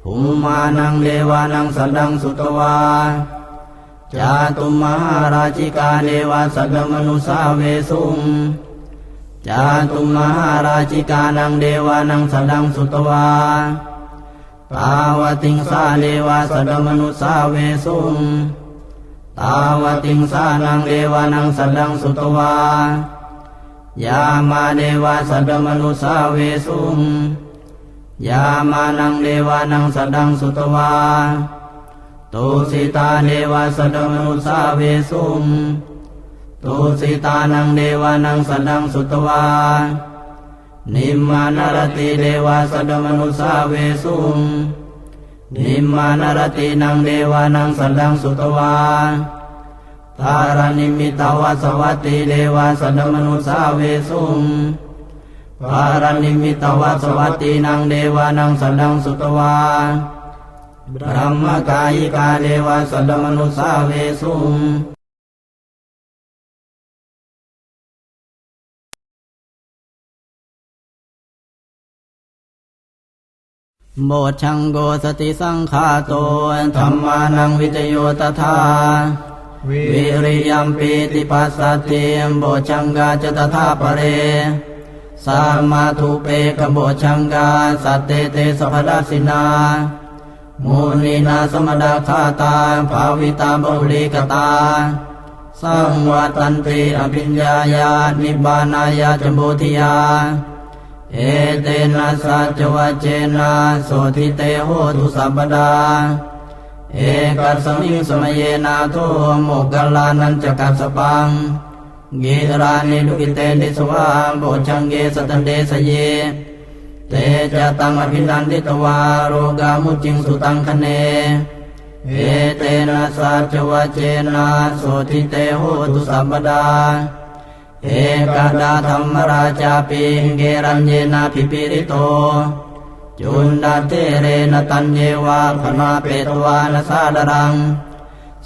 ภูมานังเดวานังสัดดังสุตวาจาตุมหาราชิกาเดวาสัดมนุสาเวสุงจาตุมหาราชิกานังเดวานังสัดดังสุตวาตาวติงสาเดวาสัดมนุสาเวสุงตาวติงสานังเดวานังสัดดังสุตวายามาเดวาสัดมนุสาเวสุง ยามานังเดวานังสดดังสุตวาตุสิตาเดวาสดมนุสาเวสุงตุสิตานังเดวานังสดดังสุตวานิมมานรติเดวาสดมนุสาเวสุงนิมมานรตินังเดวานังสดดังสุตวาทารานิมิตาวาสวัตติเดวาสดมนุสาเวสุง ปารานิมิตวาสวัตินังเดวานังสันดังสุตวาบรมกายิกาเดวาสันดมนุสาเวสุงโบชังโกสติสังขาโตธรรมานังวิจโยตถาวิริยัมปีติปัสสติโบชังกาจตถาปะเร สามาทุเปกโบชังกาสัตเตเตสัพพดัสสินามูนีนาสมดาคาตาภาวิตาบุริกตาสังวัตันติอภิญญายานิบานายาจมโบธิยา เอเตนะสัจวัจเจนะโสทิเตโหตุสัพดา เอกัสสมิงสมเยนาโทโมกขลานันจกัสปัง เกรานิดุกิเตนิสวาโบชังเกสตันเดสเย เตจตังอภินันติตวาโรกามุจิงสุตังคเน เอเตนะสัจวเจนะโสทิเตโหตุสัมปดา เอกดาธรรมราชาปิเกรัญเยนาภิปิริโต จุนดาเตเรนตัญเยวาพนาเปตวานสาดรัง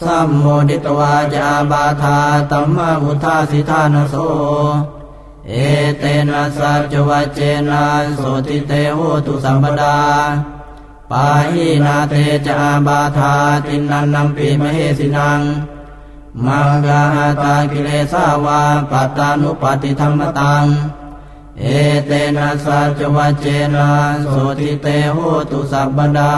สัมโมดิตวาจาบาธาตัมมาวุธาสิธานโส เอเตนะสัจวัจเจนะโสติเตโหตุสัมปดา ปาหินาเตจาบาธาตินันนัมปีมเหสินัง มังกาตากิเลสาวาปัตตานุปฏิธรรมตัง เอเตนะสัจวัจเจนะโสติเตโหตุสัพพดา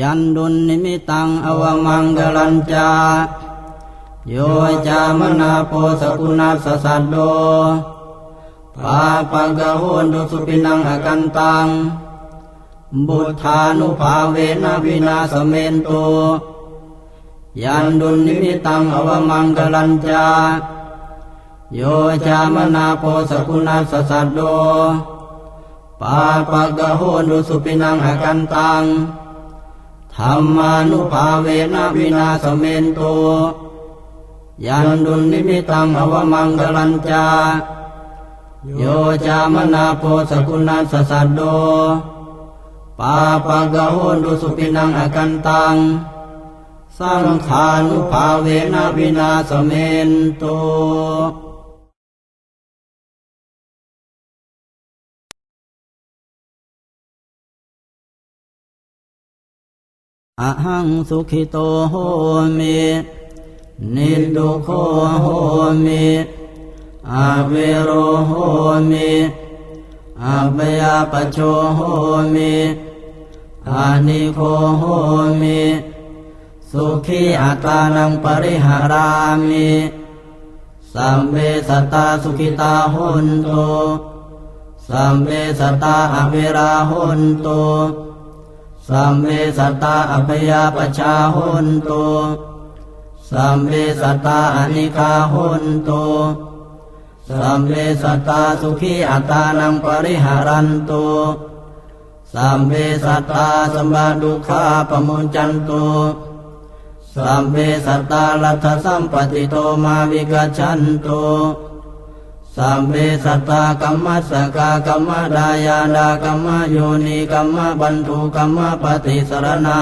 ยันดุลนิมิตังอวมังกลัญจา โยจามนาโปสกุณาสสัดโดปาปังกะโหนดุสุปินังอกันตัง บุทธานุภาเวนะวินาสเมนโต ยันดุลนิมิตังอวมังกลัญจา โยจามนาโปสกุณาสสัดโดปาปังกะโหนดุสุปินังอกันตัง ธรรมานุภาเวนะวินาสเมนโต ยันดุนิมิตังอวมังกลัญจา โยจามนาโพสกุณาสสัดโด ปาปะกะโหนดุสุปินังอกันตัง สังขานุภาเวนะวินาสเมนโต อหังสุขิโตโหมินิดุโคโหมิอาเวโรโหมิอาเบยาปโชโหมิอานิโคโหมิสุขีอัตานังปริหารามิสัมเบสตตาสุขิตาหุนโตสัมเบสตาอเวราหุนโต สัมเวสัตตาอัพยาปชาหุนโตสัมเวสัตตาอนิคาหุนโตสัมเวสัตตาสุขีอัตานังปริหารันโตสัมเวสัตตาสมบาดุขาปมุจันโตสัมเวสัตตาลัทธสัมปติโตมาวิกัจฉันโต สัมเบสัตตากรรมสกากัมมดายาดากรรมโยนิกัมมบันทุกัมมปฏิสรณา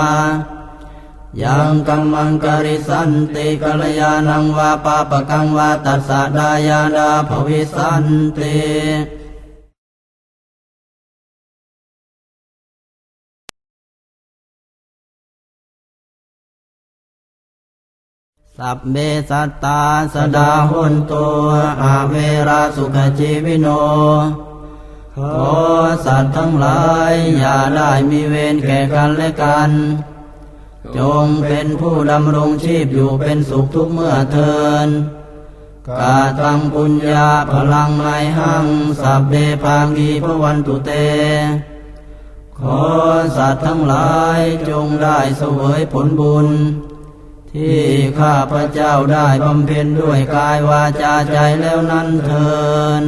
ยังกัมมังกริสันติกัลยาณังวาปาปกังวาตัสสะดายาดาภวิสันติ สัพเบสัตตาสดาหุนตัวอาเวราสุขจีวิโนขอสัตว์ทั้งหลาย อย่าได้มีเวรแก่กันและกัน จงเป็นผู้ดำรงชีพอยู่เป็นสุขทุกเมื่อเทินกาตังปุญญาพลังไมหัง สัพเบพังกีพวันตุเต ขอสัตว์ทั้งหลายจงได้เสวยผลบุญ ที่ข้าพระเจ้าได้บำเพ็ญด้วยกายวาจาใจแล้วนั้นเทิน